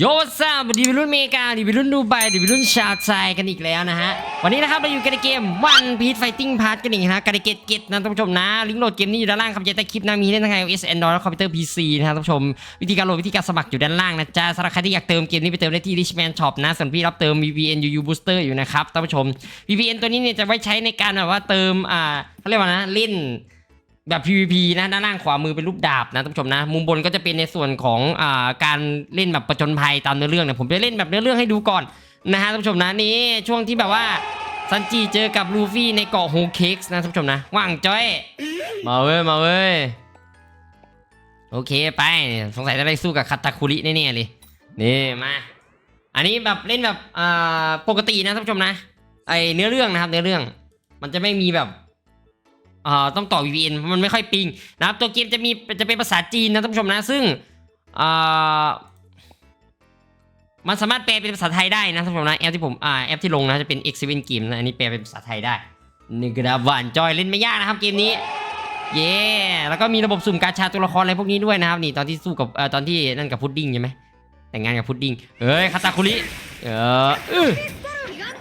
โยซับดีวิรุ่นเมกาดีวิรุ่นดูไบดีวิรุ่นชาวไทยกันอีกแล้วนะฮะ วันนี้นะครับเราอยู่กันในเกม One Piece Fighting Part กันอีกนะฮะกันในเกตเกตนะท่านผู้ชมนะ ลิงก์โหลดเกมนี้อยู่ด้านล่างครับจะใต้คลิปนะมีเล่นทั้ง iOS Android และคอมพิวเตอร์ PC นะฮะท่านผู้ชม วิธีการโหลดวิธีการสมัครอยู่ด้านล่างนะจ๊ะสำหรับใครที่อยากเติมเกมนี้ไปเติมได้ที่ Richman Shop นะส่วนพี่รับเติม VPN UU Booster อยู่นะครับท่านผู้ชม VPN ตัวนี้เนี่ยจะไว้ใช้ในการแบบว่าเติมอ่าเขาเรียกว่านะเล่น แบบ PVP นะด้านล่างขวามือเป็นรูปดาบนะท่านผู้ชมนะ มุมบนก็จะเป็นในส่วนของอ่าการเล่นแบบประจนภัยตามเนื้อเรื่องเนี่ยผมจะเล่นแบบเนื้อเรื่องให้ดูก่อนนะฮะท่านผู้ชมนะนี่ช่วงที่แบบว่าซันจิเจอกับลูฟี่ในเกาะโฮเค็กส์นะท่านผู้ชมนะว่างจ้อยมาเว้ยมาเว้ยโอเคไปสงสัยจะได้สู้กับคาตาคุริแน่ๆเลยนี่มาอันนี้แบบเล่นแบบอ่าปกตินะท่านผู้ชมนะไอเนื้อเรื่องนะครับเนื้อเรื่อง มันจะไม่มีแบบ อ่าต้องต่อ VPN เพราะมันไม่ค่อยปิงนะครับตัวเกมจะมีจะเป็นภาษาจีนนะท่านผู้ชมนะซึ่งอ่ามันสามารถแปลเป็นภาษาไทยได้นะท่านผู้ชมนะแอปที่ผมอ่าแอปที่ลงนะจะเป็น X7 Game นะอันนี้แปลเป็นภาษาไทยได้นี่กระดาษหวานจอยเล่นไม่ยากนะครับเกมนี้เย้แล้วก็มีระบบสุ่มกาชาตัวละครอะไรพวกนี้ด้วยนะครับนี่ตอนที่สู้กับเอ่อตอนที่นั่นกับพุดดิ้งใช่ไหมแต่งงานกับพุดดิ้งเฮ้ยคาตาคุริเออเออ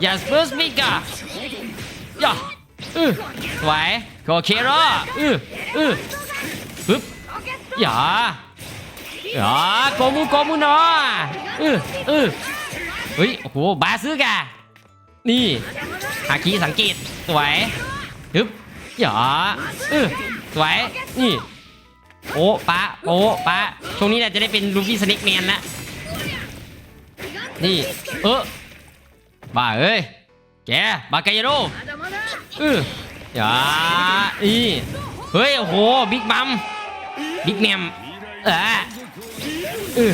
อย่าสเป อือสวยโอเครออืออือปึ๊บอย่าอย่าโกมูโกมูเนาะอืออือเฮ้ย โอ้โห บาซึกะนี่ฮาคิสังเกตสวยฮึบอย่าอือสวยนี่โอ้ปะโอ้ปะช่วงนี้เนี่ยจะได้เป็นลูฟี่สเน็กแมนละนี่ เออบ้าเอ้ย แกบากายโร่เอออย่าอีเฮ้ย โอ้โห บิ๊กบัม บิ๊กแมมเออเออ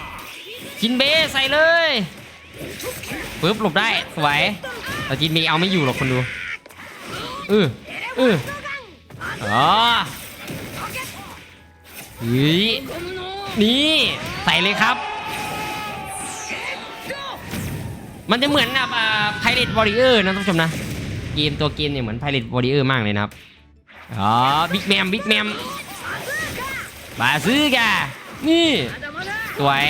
จินเบใส่เลยปึ๊บหลบได้สวยแต่จินเบเอาไม่อยู่หรอกคนดูเออเอออ๋อเฮ้ยนี่ใส่เลยครับ มันจะเหมือนแบบอ่า Pirate Warrior นะท่านผู้ชมนะ เกมตัวเกมเนี่ยเหมือน Pirate Warrior มากเลยนะครับ อ๋อบิ๊กแมมบิ๊กแมมบาซื้อกะนี่ สวย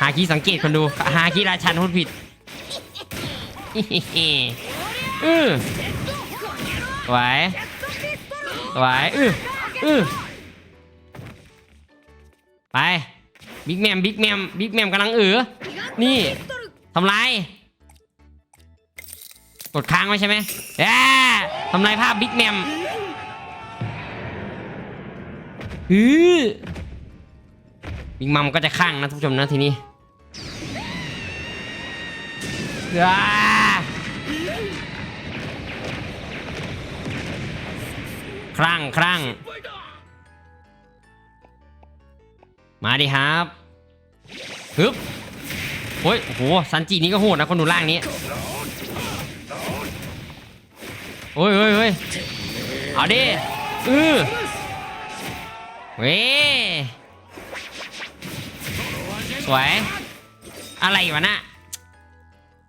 หาคีสังเกตคนดูหาคีราชันพูดผิดอือสวยสวยอืออือไปบิ๊กแมมบิ๊กแมมบิ๊กแมมกำลังเออนี่ทำลายกดค้างไว้ใช่ไหมแย่ทำลายภาพบิ๊กแมมฮือบิ๊กมัมก็จะข้างนะท่านผู้ชมนะทีนี้ อ้าครั่งครั่งมาดิครับฮึบโอ้ยโหซันจินี่ก็โหดนะคนดูล่างนี้โอ้ยเฮ้ยเฮ้ยเอาดิอือเว้สวย อะไรวะน่ะ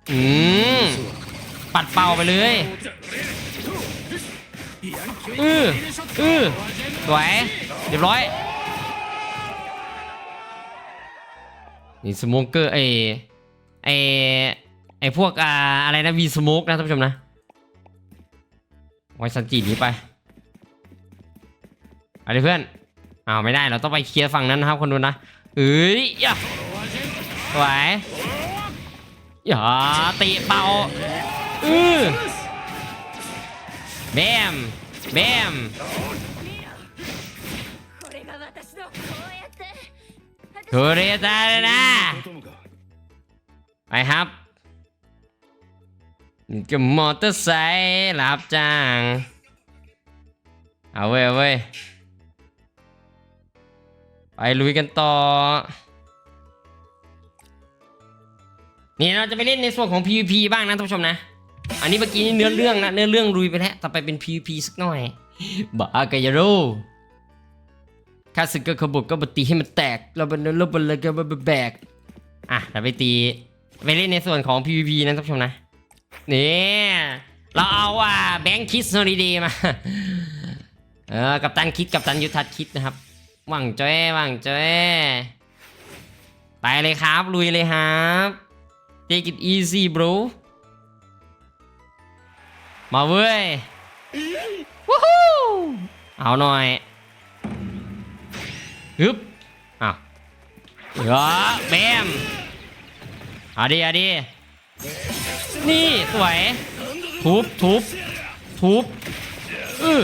อืมปัดเป่าไปเลยอืออือสวยเรียบร้อยนี่สโมเกอร์ไอไอไอพวกอ่าอะไรนะวีสโมกนะท่านผู้ชมนะไว้สันจีนี้ไปอะไรเพื่อนอ้าวไม่ได้เราต้องไปเคลียร์ฝั่งนั้นนะครับคนดูนะเอ้ยอย่าไหว อย่าตีเป่าอือแบมแบมคุเรตาเลยนะไปครับกับมอเตอร์ไซค์รับจ้าง เอาเว้ยเว้ยไปลุยกันต่อ นี่เราจะไปเล่นในส่วนของ PVP บ้างนะท่านผู้ชมนะ อันนี้เมื่อกี้นี่เนื้อเรื่องนะเนื้อเรื่องลุยไปแล้วต่อไปเป็น PVP สักหน่อยบ้ากายาโรข้าศึกก็ขบกก็บตีให้มันแตกเราเป็นเราเป็นอะไรก็แบกอะเราไปตีไปเล่นในส่วนของ PVP นะท่านผู้ชมนะนี่เราเอาอะแบงค์คิสโนดีเดมาเออกับตันคิดกับตันยุทธัดคิดนะครับหวังจ้อยหวังจ้อยไปเลยครับลุยเลยครับ take it easy bro มาเว้ยวู้ฮู้เอาหน่อยฮึบอ้าวเออแบมเอาดิเอาดินี่ สวย ทุบทุบทุบเออ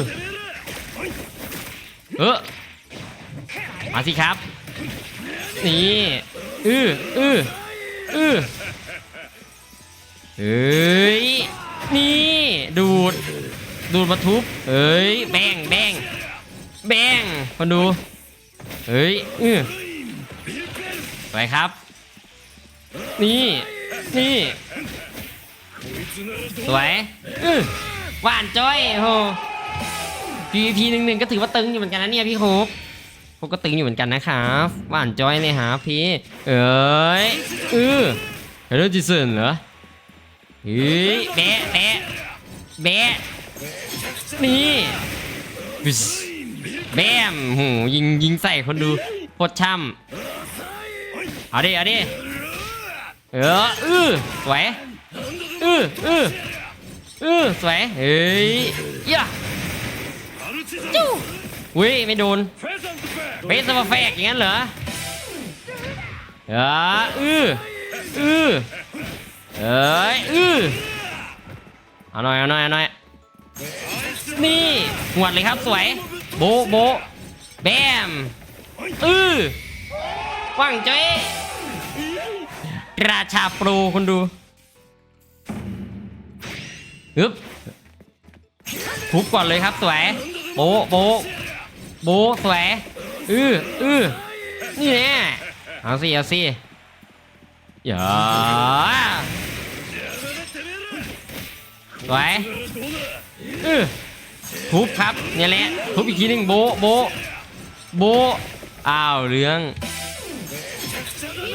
เออมาสิครับ นี่ อืออืออือ เอ้ย นี่ ดูด ดูดมาทุบเอ้ย แบงแบงแบงคนดูเฮ้ยเออไปครับ นี่ นี่ สวยอือหวานจ้อยโห PVP หนึ่งหนึ่งก็ถือว่าตึงอยู่เหมือนกันนะเนี่ยพี่โฮปพวกก็ตึงอยู่เหมือนกันนะครับหวานจ้อยเลยฮะพี่ เอ้ยเออเฮโรจิสันเหรอ เฮ้ยแบะแบะแบะนี่วิสแบมโหยิงยิงใส่คนดูโคตรช่ำเอาดิเอาดิเอออือสวยอืออืออือสวยเฮ้ยย่าจู้อุ้ยไม่โดนเบสมาแฟกอย่างนั้นเหรอเอออืออือ เอ้ยอือเอาหน่อยเอาหน่อยเอาหน่อยนี่หวดเลยครับสวย โบโบแบมอือว่างจ้อยราชาโปรคุณดูฮึบทุบก่อนเลยครับสวยโบโบโบสวยอืออือนี่แน่เอาสิเอาสิอย่า สวยทุบครับเนี่ยแหละทุบอีกทีหนึงโบโบโบอ้าวเรื่อง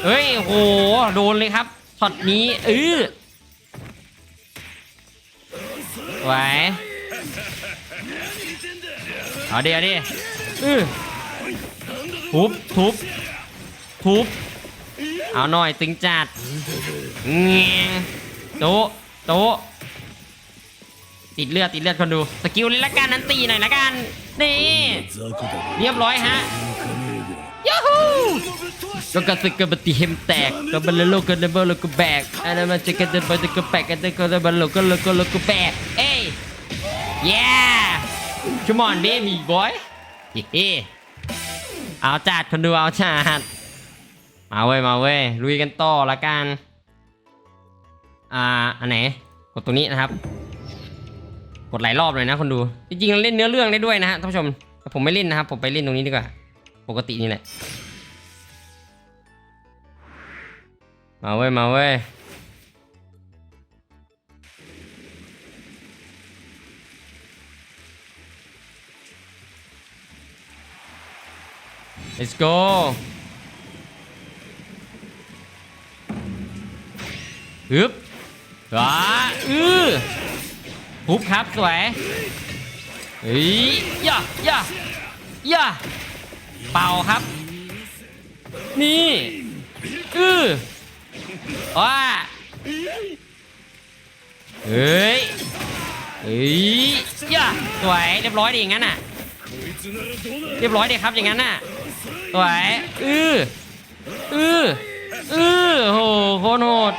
เฮ้ยโหโดนเลยครับช็อตนี้อือไหวเอาดิเอาดิอื้อทุบทุบทุบเอาหน่อยตึงจัดเงี้ยโตโต ติดเลือดติดเลือดคนดู สกิลเลยละกันนันตีหน่อยละกัน นี่ เรียบร้อยฮะยูฮูก็กระสึกกระบตีเฮมแตกก็บัลโลกันเดบลก็แบกอันนั้นมันจะกันเดบลก็แบกกันเดบลบัลโลก็โลก็โลก็แบกเอ้ย yeah come on baby boy เฮ้เอาจัดคนดูเอาจัดมาเว้ยมาเว้ยลุยกันต่อละกัน อ่าอันไหนกดตรงนี้นะครับ กดหลายรอบเลยนะคนดู จริงๆเล่นเนื้อเรื่องได้ด้วยนะฮะท่านผู้ชมแต่ผมไม่เล่นนะครับ ผมไปเล่นตรงนี้ดีกว่า ปกตินี่แหละ มาเว้ย มาเว้ย let's go ฮึบว้าอือ ฮุบครับสวยเฮ้ยย่าย่าย่าเป่าครับ นี่อือว้าเฮ้ยเฮ้ยย่าสวยเรียบร้อยดีอย่างนั้นน่ะ เรียบร้อยดีครับอย่างนั้นน่ะสวยอืออืออือโหโคตรโหด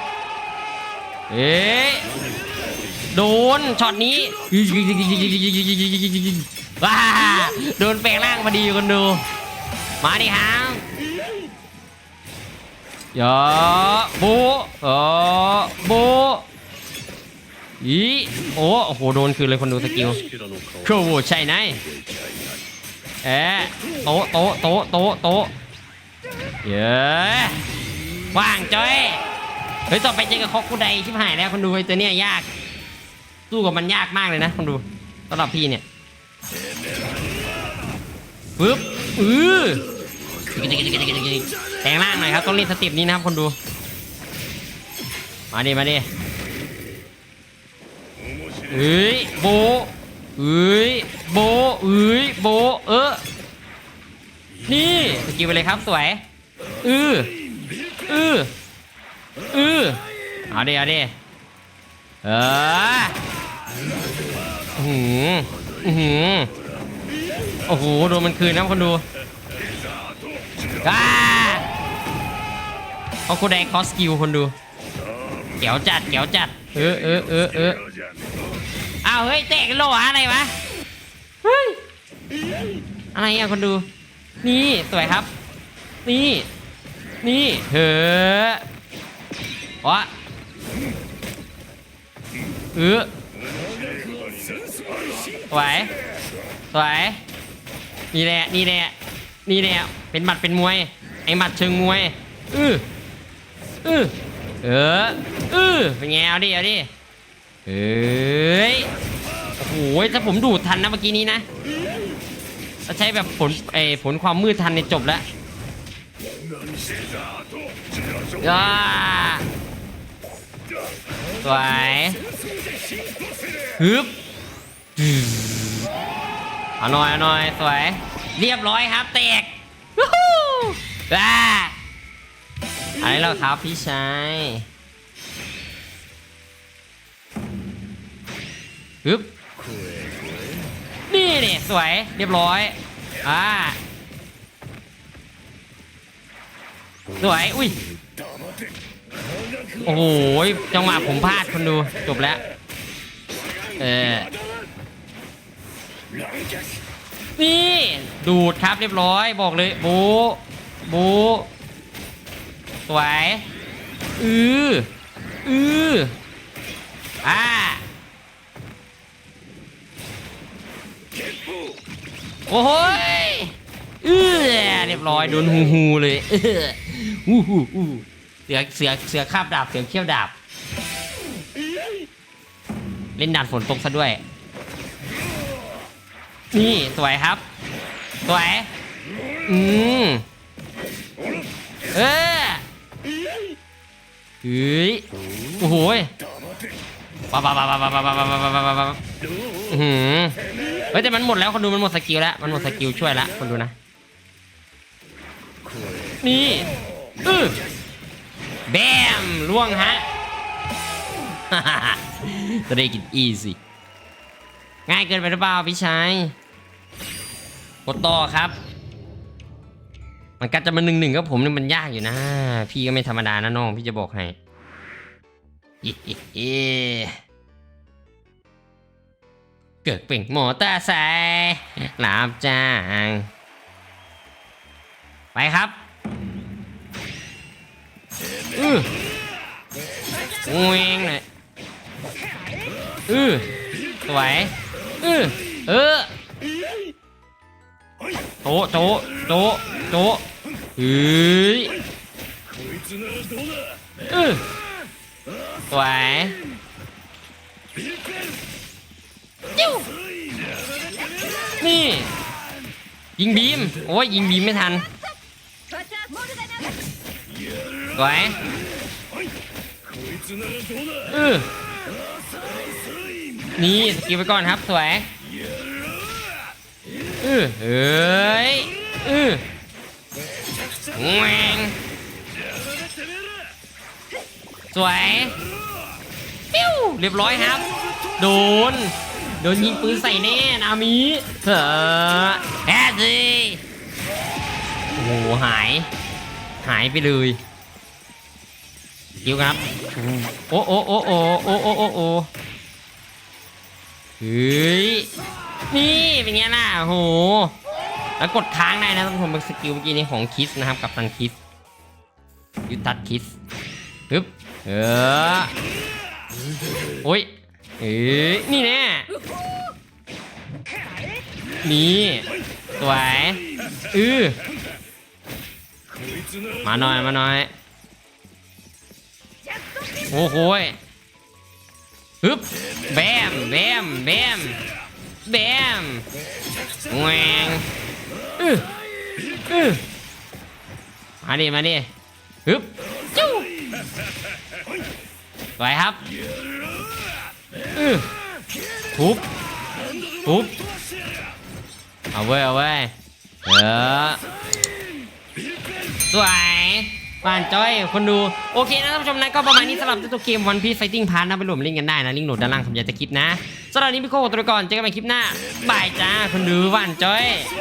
เอ๊ะ โดนช็อตนี้ว้าโดนแปลงร่างพอดีคนดู มาดิฮะอย่าโบเออโบอีโอ้โอ้โหโดนคืนเลยคนดูสกิลโคโวใช่ไหมเอ๊ะโตโตโตโตโตเย้ว่างจ้อยเฮ้ยต่อไปเจอกับคอกูไดชิบหายแล้วคนดูไอ้ตัวเนี้ยยาก สู้กับมันยากมากเลยนะคนดูสำหรับพี่เนี่ยปึ๊บอือแปลงร่างหน่อยครับต้องเล่นสเต็ปนี้นะครับคนดู มาดิมาดิเอ้ยโบเอ้ยโบเอ้ยโบเออนี่สกิลไปเลยครับสวยอืออืออือเอาดิเอาดิเออ หืออื้อหือโอ้โหโดนมันคืนนะคนดูอ้าเขาคูไดคอสกิลคนดูเก๋วจัดเก๋วจัด เออเออเออเออเอ้าเฮ้ยเตะโลหะอะไรวะเฮ้ยอะไรอะคนดู นี่สวยครับ นี่ นี่เฮ้อวะเออ สวย สวย นี่แหละ นี่แหละ นี่แหละ เป็นหมัดเป็นมวย ไอหมัดเชิงมวย อืออือเออ อือเป็นไงเอาดิ เอาดิ เอ้ย โอ้โห ถ้าผมดูดทันนะเมื่อกี้นี้นะถ้าใช้แบบผลเออผลความมืดทันเนี่ยจบแล้วย่าสวยฮึบ เอาหน่อยเอาหน่อยสวย เรียบร้อยครับแตกวู้ฮู้ว้าอะไรแล้วครับพี่ชายฮึบนี่นี่สวยเรียบร้อย อ่า สวย อุ้ย โอ้โห จังหวะผมพลาดคนดู จบแล้ว เออ นี่ ดูดครับเรียบร้อยบอกเลยบูบูสวยอืออืออ่าโอ้โหเออเรียบร้อยโดนฮูฮูเลยเออฮูฮูฮูเสือเสือเสือคาบดาบเสือเขี้ยวดาบ เล่นดานฝนตกซะด้วย นี่สวยครับ สวย อืมเออเฮ้ยโอ้โหยปั๊บปั๊บปั๊บปั๊บปั๊บปั๊บปั๊บปั๊บปั๊บปั๊บอื้อหือเฮ้ยแต่มันหมดแล้วคนดูมันหมดสกิลแล้วมันหมดสกิลช่วยแล้วคนดูนะ นี่อือแบมล่วงฮะจะได้กินอีสิง่ายเกินไปหรือเปล่าพี่ชาย กดต่อครับ มันกัดจะมาหนึ่งหนึ่งกับผมนี่มันยากอยู่นะ พี่ก็ไม่ธรรมดานะน้องพี่จะบอกให้เกิดเป็นหมอตาใส่ลาบจ้าง ไปครับอือเวงเลยอือสวยอือเออ โตโตโตโตเฮ้ยเออสยนี่ ยิงบีม โอ้ยยิงบีมไม่ทันสวยเออนี่สกิลไปก่อนครับสวย เอ้ยเออแหวงสวยปิ้วเรียบร้อยครับ โดน โดนยิงปืนใส่แน่นามิเออแอสิโอ้โหหาย หายไปเลยยิวครับโอ้โอ้โอ้โอ้โอ้โอ้โอ้เฮ้ย นี่เป็นไงล่ะโหแล้วกดค้างได้นะท่านผู้ชมเป็สกิลเมื่อกี้นี้ของคิสนะครับกับตันคิสยูตัดคิสปึ๊บเออโอ้ยเอ้ยนี่แน่นี่สวยอือมาหน่อยมาหน่อยโอ้โหปึ๊บแบมแบมแบม แบมแหวงอื้ออื้อมาดิมาดิฮึบจู้ไปครับอื้อทุบทุบเอาเว้ยเอาเว้ยเออสวย ป่านจ้อยคนดู โอเคนะท่านผู้ชมนะก็ประมาณนี้สำหรับตัวเกมวันพีซไฟติ้งพาร์ทนะไปรวมเล่งกันได้นะ ลิงก์โหลดด้านล่างผมอยากจะคลิปนะสำหรับนี้พี่โค้ตัวก่อนเจอกันใหม่คลิปหน้าบายจ้าคนดูหว่านจ้อย